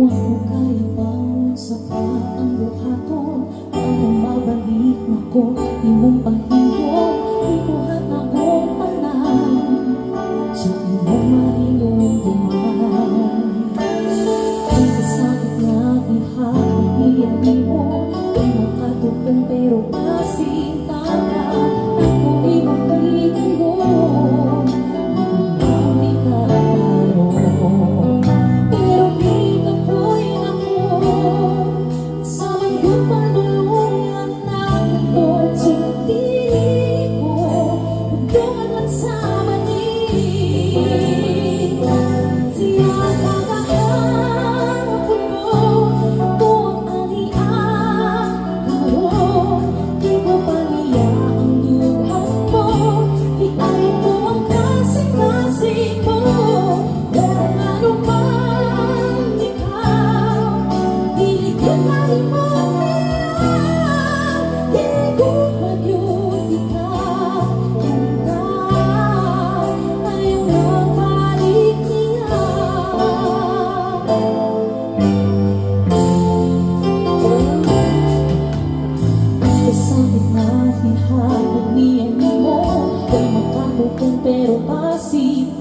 Huwag mo kaya bangon sa patang buhato Para mabalik na ko iyong pahinga na hinahanap niya mo Kay magkabukong pero pasita